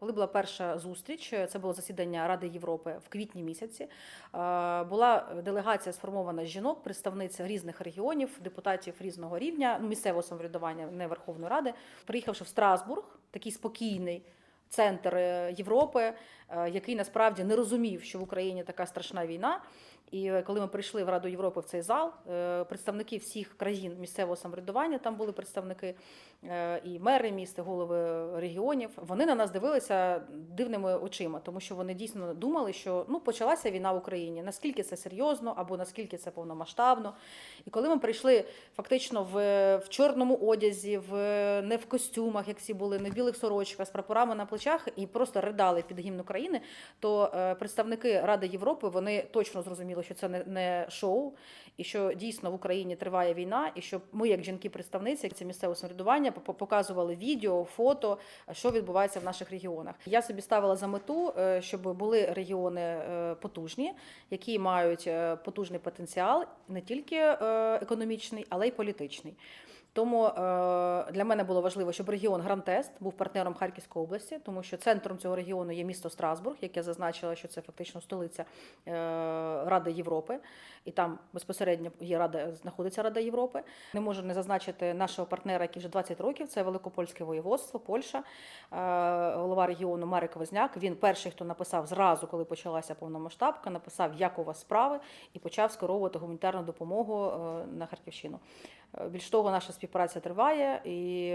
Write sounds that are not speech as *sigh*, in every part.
Коли була перша зустріч, це було засідання Ради Європи в квітні місяці. е, Була делегація сформована з жінок, представниць різних регіонів, депутатів різного рівня, ну, місцевого самоврядування, не Верховної Ради. Приїхавши в Страсбург, такий спокійний центр е, Європи, е, який насправді не розумів, що в Україні така страшна війна. І е, коли ми прийшли в Раду Європи в цей зал, е, представники всіх країн місцевого самоврядування, там були представники е, і мери міст, і голови регіонів. Вони на нас дивилися дивними очима, тому що вони дійсно думали, що ну почалася війна в Україні. Наскільки це серйозно, або наскільки це повномасштабно. І коли ми прийшли фактично в, в чорному одязі, в не в костюмах, як всі були, не в білих сорочках, з прапорами на плечах, і просто ридали під гімн України, то представники Ради Європи вони точно зрозуміли, що це не, не шоу, і що дійсно в Україні триває війна, і що ми, як жінки-представниці, як це місцеве самоврядування, по- показували відео, фото, що відбувається в наших регіонах. Я собі ставила за мету, е, щоб були регіони е, потужні, які мають е, потужний потенціал, не тільки економічний, але й політичний. Тому е, для мене було важливо, щоб регіон Грантест був партнером Харківської області, тому що центром цього регіону є місто Страсбург, як я зазначила, що це фактично столиця е, Ради Європи, і там безпосередньо є Рада, знаходиться Рада Європи. Не можу не зазначити нашого партнера, який вже 20 років. Це Великопольське воєводство, Польща, е, голова регіону Марик Возняк. Він перший, хто написав зразу, коли почалася повномасштабка, написав, як у вас справи, і почав скеровувати гуманітарну допомогу е, на Харківщину. Е, Більш того, наша співпраця триває і.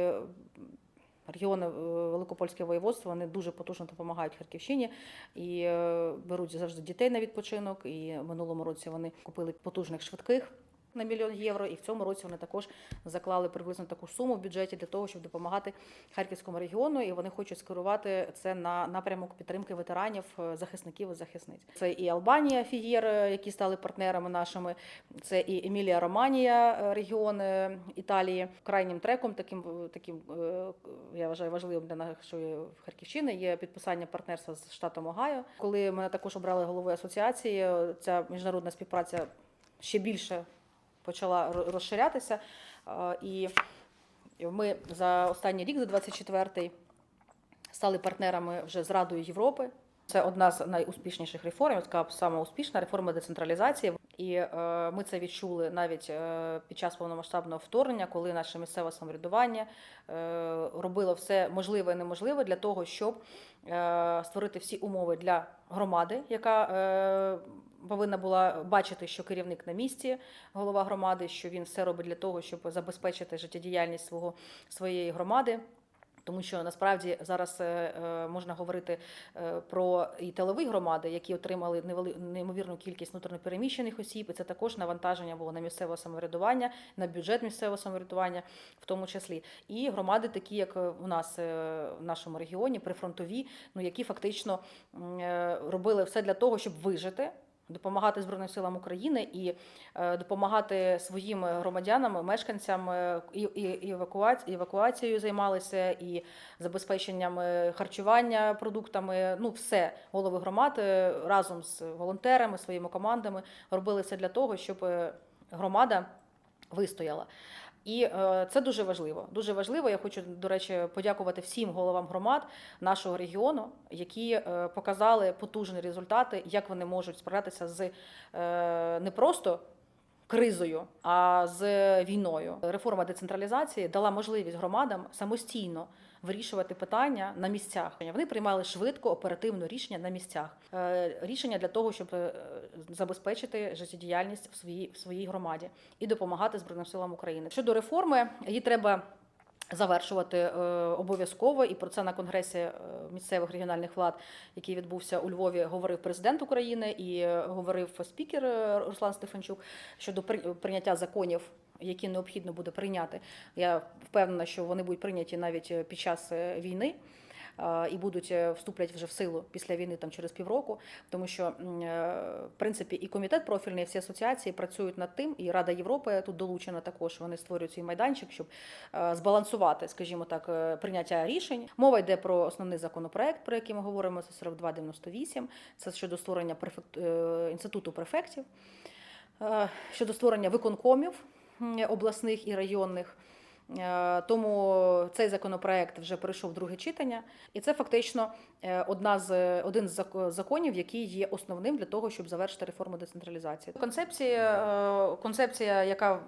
Регіони е, Великопольське воєводство вони дуже потужно допомагають Харківщині і е, беруть завжди дітей на відпочинок. І в минулому році вони купили потужних швидких на мільйон євро. І в цьому році вони також заклали приблизно таку суму в бюджеті для того, щоб допомагати харківському регіону. І вони хочуть скерувати це на напрямок підтримки ветеранів, е, захисників і захисниць. Це і Албанія, Фієр, е, які стали партнерами нашими. Це і Емілія Романія, е, регіон Італії. Крайнім треком, таким таким я вважаю важливим для нашої Харківщини, є підписання партнерства з штатом Огайо. Коли мене також обрали головою асоціації, ця міжнародна співпраця ще більше почала розширятися. І ми за останній рік, за 24-й, стали партнерами вже з Радою Європи. Це одна з найуспішніших реформ, така сама успішна реформа децентралізації. І е, ми це відчули навіть е, під час повномасштабного вторгнення, коли наше місцеве самоврядування е, робило все можливе і неможливе для того, щоб створити всі умови для громади, яка повинна була бачити, що керівник на місці, голова громади, що він все робить для того, щоб забезпечити життєдіяльність свого своєї громади. Тому що насправді зараз е, е, можна говорити е, про і тилові громади, які отримали неймовірну кількість внутрішньопереміщених осіб, і це також навантаження було на місцеве самоврядування, на бюджет місцевого самоврядування, в тому числі. І громади, такі як у нас в нашому регіоні, прифронтові, ну які фактично робили все для того, щоб вижити. Допомагати Збройним силам України і е, допомагати своїм громадянам, мешканцям е, і, і, і евакуаці- евакуацією займалися, і забезпеченням е, харчування продуктами. Ну, все голови громад разом з волонтерами, своїми командами робили все для того, щоб громада вистояла. І е, це дуже важливо. Дуже важливо. Я хочу, до речі, подякувати всім головам громад нашого регіону, які е, показали потужні результати, як вони можуть справлятися з е, не просто кризою, а з війною. Реформа децентралізації дала можливість громадам самостійно вирішувати питання на місцях. Вони приймали швидко оперативно рішення на місцях. Е, Рішення для того, щоб е, забезпечити життєдіяльність в своїй в своїй громаді і допомагати Збройним силам України. Щодо реформи, її треба. Завершувати е, обов'язково, і про це на конгресі місцевих регіональних влад, який відбувся у Львові, говорив президент України і говорив спікер Руслан Стефанчук щодо при- прийняття законів, які необхідно буде прийняти. Я впевнена, що вони будуть прийняті навіть е, під час е, війни. І будуть е, вступлять вже в силу після війни там через півроку, тому що в принципі і комітет профільний, і всі асоціації працюють над тим, і Рада Європи тут долучена також. Вони створюють свій майданчик, щоб збалансувати, скажімо так, прийняття рішень. Мова йде про основний законопроект, про який ми говоримо. Це 4298. Це щодо створення префект... інституту префектів, щодо створення виконкомів обласних і районних. Е, Тому цей законопроект вже пройшов друге читання, і це фактично е, одна з один з законів, який є основним для того, щоб завершити реформу децентралізації. Концепція, е, концепція, яка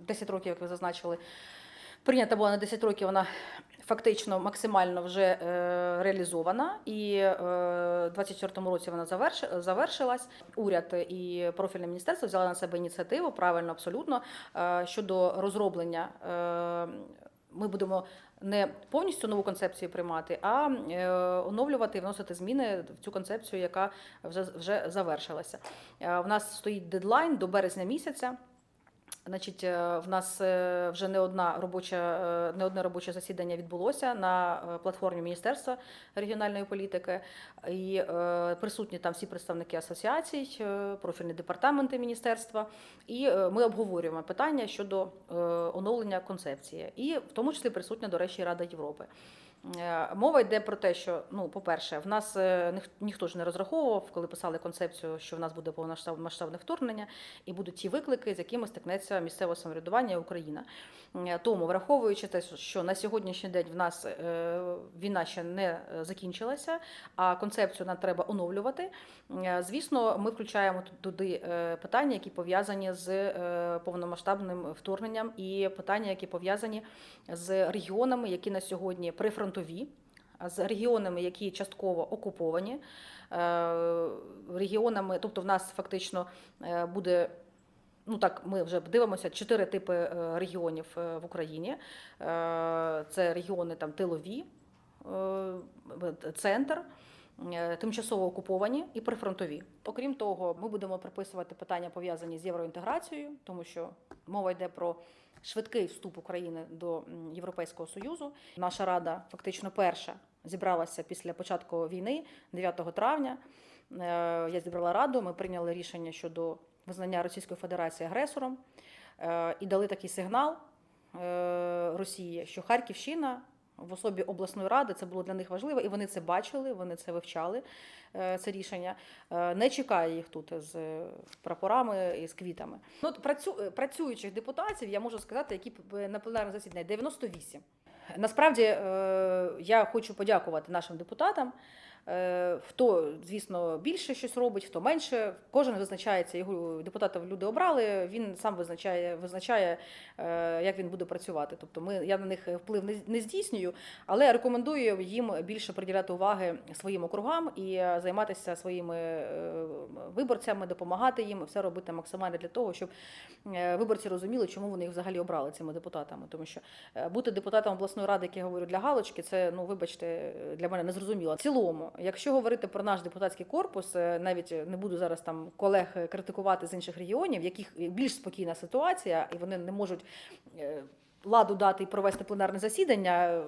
10 років, як ви зазначили, прийнята була на 10 років, вона фактично максимально вже е, реалізована, і е, в 24 році вона заверш, завершилась. Уряд і профільне міністерство взяли на себе ініціативу, правильно, абсолютно, е, щодо розроблення. Ми будемо не повністю нову концепцію приймати, а оновлювати і вносити зміни в цю концепцію, яка вже, вже завершилася. В нас стоїть дедлайн до березня місяця. Значить, е, в нас е, вже не одна робоча, е, не одне робоче засідання відбулося на платформі Міністерства регіональної політики, і присутні там всі представники асоціацій, профільні департаменти міністерства. І ми обговорюємо питання щодо оновлення концепції, і в тому числі присутня, до речі, Рада Європи. Е, Мова йде про те, що ну, по-перше, в нас е, ніх- ніхто ж не розраховував, коли писали концепцію, що в нас буде повномасштабне вторгнення, і будуть ті виклики, з якими стикнеться місцеве самоврядування Україна. Е, Тому, враховуючи те, що на сьогоднішній день в нас війна ще не закінчилася, а концепцію нам треба оновлювати. Звісно, ми включаємо туди питання, які пов'язані з повномасштабним вторгненням, і питання, які пов'язані з регіонами, які на сьогодні прифронтові, а з регіонами, які частково окуповані, е, регіонами, тобто в нас фактично е, буде. Ну так, ми вже дивимося чотири типи е, регіонів в Україні. Це регіони там тилові, центр, тимчасово окуповані і прифронтові. Окрім того, ми будемо прописувати питання пов'язані з євроінтеграцією, тому що мова йде про швидкий вступ України до Європейського Союзу. Наша рада фактично перша зібралася після початку війни 9 травня. Е, Я зібрала раду. Ми прийняли рішення щодо визнання Російської Федерації агресором е, і дали такий сигнал е, Росії, що Харківщина. В особі обласної ради це було для них важливо, і вони це бачили, вони це вивчали. е, Це рішення Е, не чекає їх тут з прапорами і з квітами. Ну, працю, е, працюючих депутатів я можу сказати, які на пленарне засідання 98. Насправді я хочу подякувати нашим депутатам. Е, Хто, звісно, більше щось робить, хто менше. Кожен визначається, його депутатів люди обрали. Він сам визначає, визначає, е, як він буде працювати. Тобто, ми я на них вплив не, здійснюю, але рекомендую їм більше приділяти уваги своїм округам і е, займатися своїми виборцями, допомагати їм, все робити максимально для того, щоб виборці розуміли, чому вони їх взагалі обрали цими депутатами. Тому що бути депутатом обласної ради, як я говорю, для галочки, це ну вибачте, для мене незрозуміло. В цілому, якщо говорити про наш депутатський корпус, е, навіть не буду зараз там колег критикувати з інших регіонів, в яких більш спокійна ситуація, і вони не можуть е, ладу дати і провести пленарне засідання. е,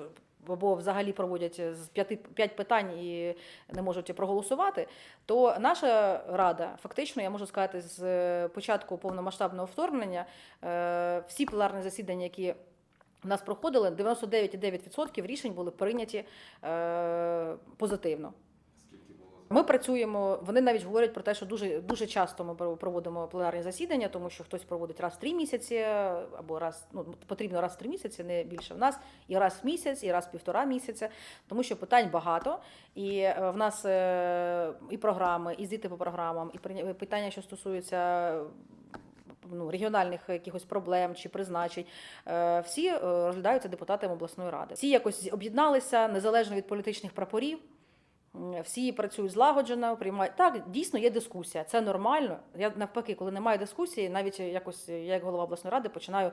Або взагалі проводять з п'яти п'ять питань і не можуть проголосувати, то наша рада, фактично, я можу сказати, з е, початку повномасштабного вторгнення е, всі пленарні засідання, які в нас проходили, 99,9% рішень були прийняті е, позитивно. Ми працюємо. Вони навіть говорять про те, що дуже дуже часто ми проводимо пленарні засідання, тому що хтось проводить раз в три місяці, або раз ну потрібно раз в три місяці, не більше в нас, і раз в місяць, і раз в півтора місяця, тому що питань багато. І е, в нас е, і програми, і звіти по програмам, і питання, що стосуються. Ну, регіональних якихось проблем чи призначень, е, всі е, розглядаються депутатами обласної ради. Всі якось об'єдналися незалежно від політичних прапорів. Всі працюють злагоджено, приймають так. Дійсно є дискусія. Це нормально. Я навпаки, коли немає дискусії, навіть якось я як голова обласної ради починаю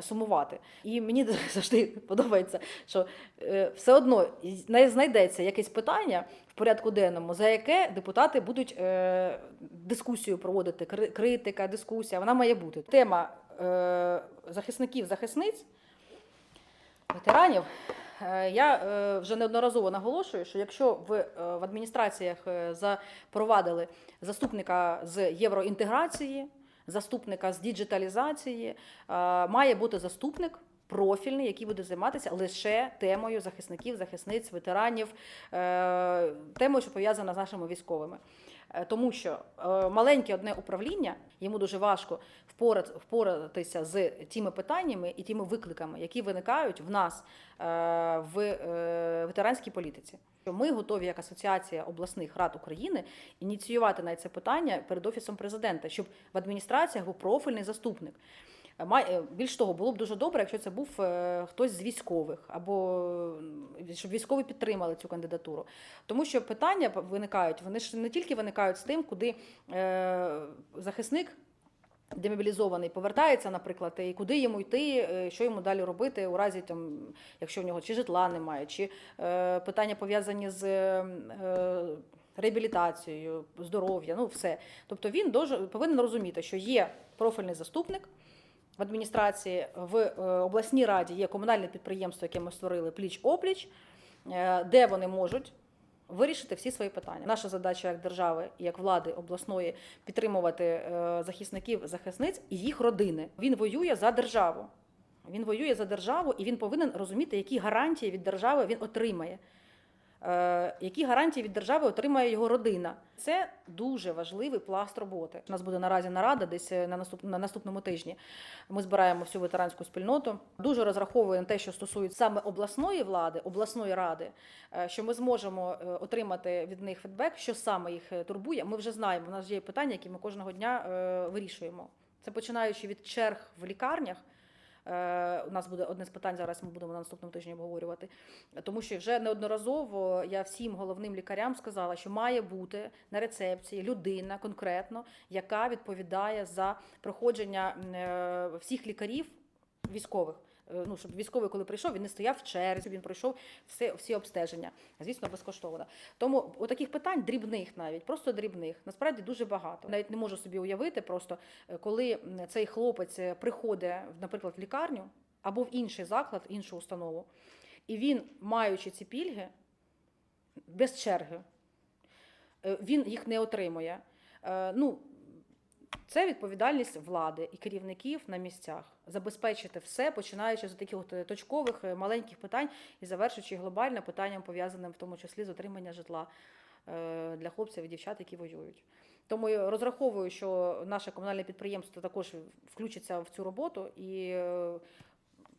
сумувати. І мені *laughs* завжди подобається, що е, все одно знайдеться якесь питання в порядку денному, за яке депутати будуть е, дискусію проводити. Критика, дискусія. Вона має бути. Тема е, захисників, захисниць, ветеранів. Е, Я е, вже неодноразово наголошую, що якщо в, е, в адміністраціях запровадили заступника з євроінтеграції, заступника з діджиталізації, має бути заступник профільний, який буде займатися лише темою захисників, захисниць, ветеранів, темою, що пов'язана з нашими військовими. Е, Тому що е, маленьке одне управління йому дуже важко впорат- впоратися з тими питаннями і тими викликами, які виникають в нас е, в ветеранській політиці. Ми готові як асоціація обласних рад України ініціювати на це питання перед офісом президента, щоб в адміністраціях був профільний заступник. Е, Більш того, було б дуже добре, якщо це був е, хтось з військових, або щоб військові підтримали цю кандидатуру. Тому що питання виникають, вони ж не тільки виникають з тим, куди е, захисник. Демобілізований повертається, наприклад, і куди йому йти, що йому далі робити у разі там, якщо в нього чи житла немає, чи е, питання пов'язані з е, реабілітацією, здоров'я, ну все. Тобто він повинен розуміти, що є профільний заступник в адміністрації, в е, обласній раді є комунальне підприємство, яке ми створили пліч опліч, е, де вони можуть. Вирішити всі свої питання. Наша задача як держави як влади обласної підтримувати е, захисників, захисниць і їх родини. Він воює за державу. Він воює за державу, і він повинен розуміти, які гарантії від держави він отримає. Е, які гарантії від держави отримає його родина? Це дуже важливий пласт роботи. У нас буде наразі нарада десь е, на наступ на наступному тижні. Ми збираємо всю ветеранську спільноту. Дуже розраховую на те, що стосується саме обласної влади, обласної ради, е, що ми зможемо отримати від них фідбек, що саме їх турбує. Ми вже знаємо. У нас є питання, які ми кожного дня вирішуємо. Це починаючи від черг в лікарнях. Е, У нас буде одне з питань зараз. Ми будемо на наступному тижні обговорювати. Тому що вже неодноразово я всім головним лікарям сказала, що має бути на рецепції людина конкретно, яка відповідає за проходження е, всіх лікарів військових. Е, Ну, щоб військовий, коли прийшов, він не стояв в черзі, він пройшов все, всі обстеження. Звісно, безкоштовно. Тому таких питань дрібних навіть, просто дрібних, насправді дуже багато. Навіть не можу собі уявити, просто е, коли цей хлопець е, приходить, наприклад, в лікарню або в інший заклад, іншу установу, і він, маючи ці пільги, без черги, він їх не отримує. Ну, це відповідальність влади і керівників на місцях забезпечити все, починаючи з таких от е, точкових е, маленьких питань і завершуючи глобально питанням, пов'язаним в тому числі з отримання житла е, для хлопців і дівчат, які воюють. Тому я розраховую, що наше комунальне підприємство також включиться в цю роботу і.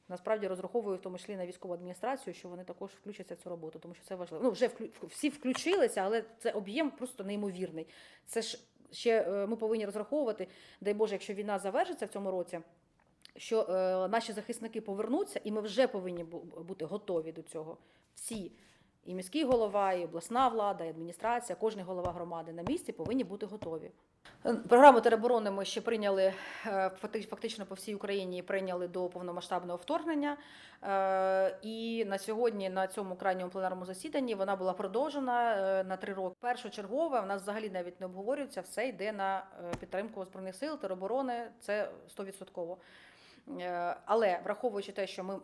Насправді розраховую в тому числі на військову адміністрацію, що вони також включаться в цю роботу, тому що це важливо. Ну вже всі включилися, але це об'єм просто неймовірний. Це ж ще ми повинні розраховувати, дай Боже, якщо війна завершиться в цьому році, що е, наші захисники повернуться, і ми вже повинні бути готові до цього. Всі. І міський голова, і обласна влада, і адміністрація, кожен голова громади на місці повинні бути готові. Е, Програму тероборони ми ще прийняли е, фактично по всій Україні прийняли до повномасштабного вторгнення. Е, І на сьогодні на цьому крайньому пленарному засіданні вона була продовжена на три роки. Першочергове в нас взагалі навіть не обговорюється, все йде на підтримку збройних сил, тероборони. Це 100%. Е, Але враховуючи те, що ми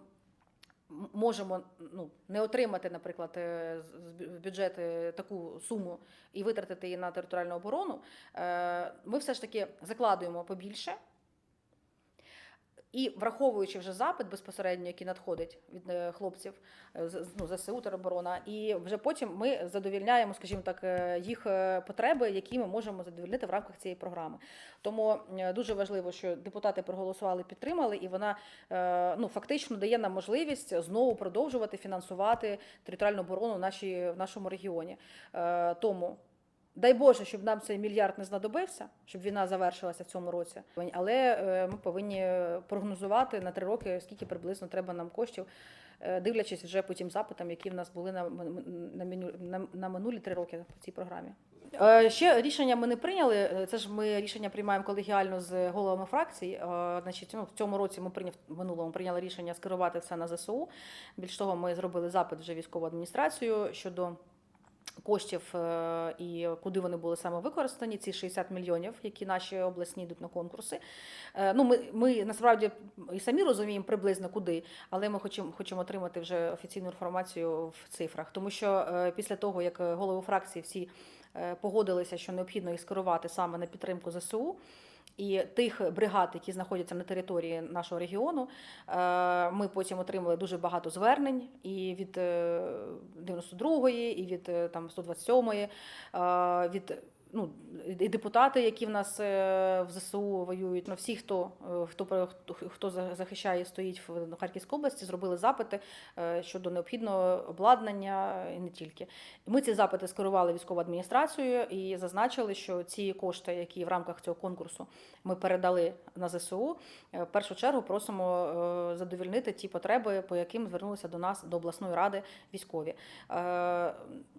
можемо ну, не отримати, наприклад, е, з- з бю- в бюджет е, таку суму і витратити її на територіальну оборону, ми все ж таки закладуємо побільше. І враховуючи вже запит безпосередньо, який надходить від е, хлопців е, ну, ЗСУ тероборона, і вже потім ми задовільняємо, скажімо так, е, їх потреби, які ми можемо задовільнити в рамках цієї програми. Тому дуже важливо, що депутати проголосували, підтримали, і вона ну фактично дає нам можливість знову продовжувати фінансувати територіальну оборону в, нашій, в нашому регіоні. Тому. Дай Боже, щоб нам цей мільярд не знадобився, щоб війна завершилася в цьому році. Але е, ми повинні прогнозувати на три роки, скільки приблизно треба нам коштів, е, дивлячись вже по тим запитам, які в нас були на, на, на, минулі три роки по цій програмі. Е, Ще рішення ми не прийняли. Е, Це ж ми рішення приймаємо колегіально з головами фракцій. Е, Значить, ну, в цьому році ми прийняв минулому прийняли рішення скерувати все на ЗСУ. Більш того, ми зробили запит вже військову адміністрацію щодо коштів е, і куди вони були саме використані, ці 60 мільйонів, які наші обласні йдуть на конкурси. Е, Ну, ми, ми насправді і самі розуміємо приблизно куди, але ми хочемо, хочемо отримати вже офіційну інформацію в цифрах. Тому що е, після того, як голови фракції всі погодилися, що необхідно їх скерувати саме на підтримку ЗСУ. І тих бригад, які знаходяться на території нашого регіону, е, ми потім отримали дуже багато звернень і від е, 92-ї, і від е, там 127-ї, е, від ну, і депутати, які в нас е, в ЗСУ воюють, ну, всі, хто, е, хто, хто, захищає стоїть в Харківській області, зробили запити е, щодо необхідного обладнання і не тільки. Ми ці запити скерували військову адміністрацію і зазначили, що ці кошти, які в рамках цього конкурсу ми передали на ЗСУ, в першу чергу просимо задовільнити ті потреби, по яким звернулися до нас до обласної ради військові.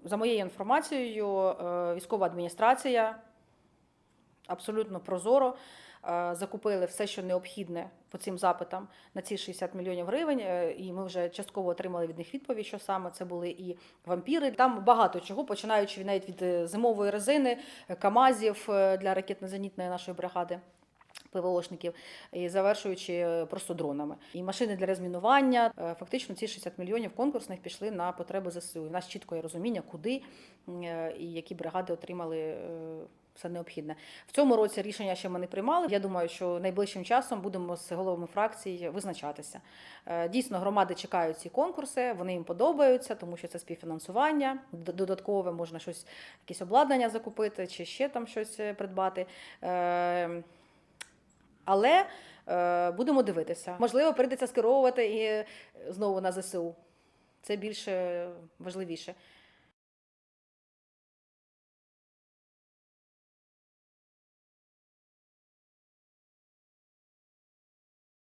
За моєю інформацією, військова адміністрація абсолютно прозоро. е, Закупили все, що необхідне по цим запитам на ці 60 мільйонів гривень, е, і ми вже частково отримали від них відповідь, що саме це були і вампіри. Там багато чого, починаючи навіть від е, зимової резини, камазів для ракетно-зенітної нашої бригади. ПВОшників і завершуючи е, просто дронами. І машини для розмінування. Е, Фактично ці 60 мільйонів конкурсних пішли на потреби ЗСУ. В нас чітко є розуміння, куди е, і які бригади отримали все необхідне. В цьому році рішення ще ми не приймали. Я думаю, що найближчим часом будемо з головами фракцій визначатися. Дійсно, громади чекають ці конкурси, вони їм подобаються, тому що це співфінансування. Додаткове можна щось, якесь обладнання закупити чи ще там щось придбати. Але е, будемо дивитися. Можливо, прийдеться скеровувати і е, знову на ЗСУ. Це більше важливіше.